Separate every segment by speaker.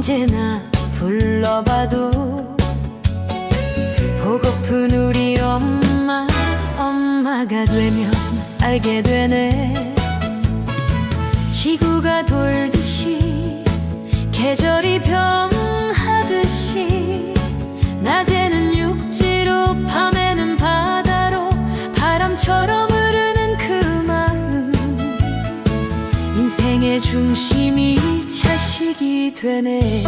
Speaker 1: 언제나 불러봐도 보고픈 우리 엄마 엄마가 되면 알게 되네. 지구가 돌듯이 계절이 변하듯이 낮에 인생의 중심이 자식이 되네.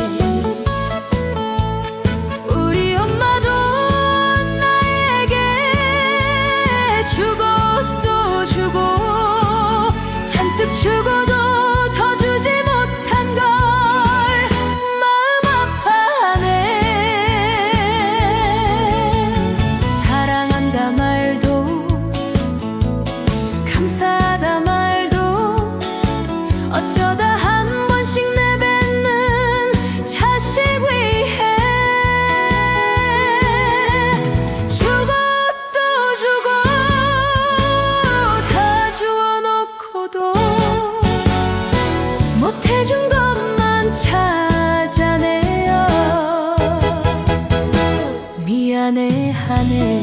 Speaker 1: 우리 엄마도 나에게 주고 또 주고 잔뜩 주고도 더 주지 못한 걸 마음 아파하네. 사랑한다 말도 감사 미안해하네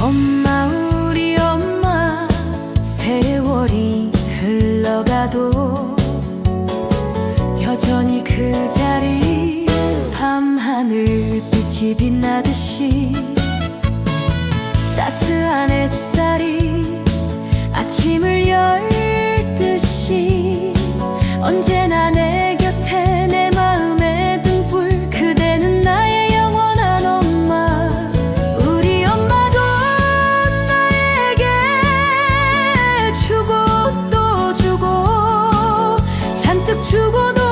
Speaker 1: 엄마 우리 엄마 세월이 흘러가도 여전히 그 자리 밤하늘 빛이 빛나듯이 따스한 햇살이 아침을 열듯이 언제나 내곁 잔뜩 주고도